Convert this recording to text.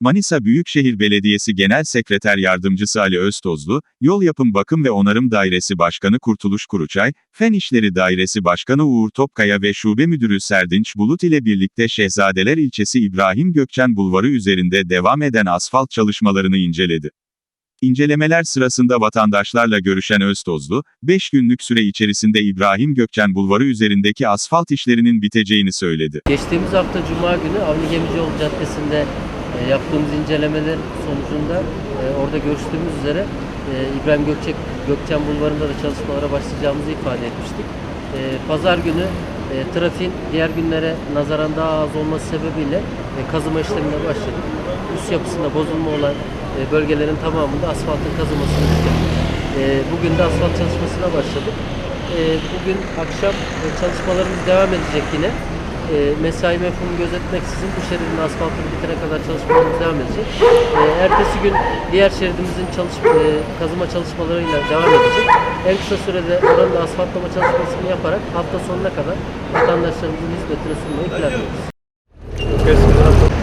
Manisa Büyükşehir Belediyesi Genel Sekreter Yardımcısı Ali Öztozlu, Yol Yapım Bakım ve Onarım Dairesi Başkanı Kurtuluş Kuruçay, Fen İşleri Dairesi Başkanı Uğur Topkaya ve Şube Müdürü Serdinç Bulut ile birlikte Şehzadeler ilçesi İbrahim Gökçen Bulvarı üzerinde devam eden asfalt çalışmalarını inceledi. İncelemeler sırasında vatandaşlarla görüşen Öztozlu, 5 günlük süre içerisinde İbrahim Gökçen Bulvarı üzerindeki asfalt işlerinin biteceğini söyledi. Geçtiğimiz hafta Cuma günü Avni Gemicioğlu Caddesi'nde yaptığımız incelemeler sonucunda e, orada görüştüğümüz üzere e, İbrahim Gökçek, Gökçen Bulvarı'nda da çalışmalara başlayacağımızı ifade etmiştik. E, Pazar günü e, trafiğin diğer günlere nazaran daha az olması sebebiyle e, kazıma işlemine başladık. Üst yapısında bozulma olan e, bölgelerin tamamında asfaltın kazılmasını bitirdik. E, Bugün de asfalt çalışmasına başladık. E, Bugün akşam e, çalışmalarımız devam edecek yine e, mesai mefhumu gözetmeksizin bu şeridin asfaltını bitene kadar çalışmalarımız devam edecek. E, ertesi gün diğer şeridimizin çalış, e, kazıma çalışmalarıyla devam edecek. En kısa sürede oranın asfaltlama çalışmasını yaparak hafta sonuna kadar vatandaşlarımızın hizmetine sunmayı planlıyoruz.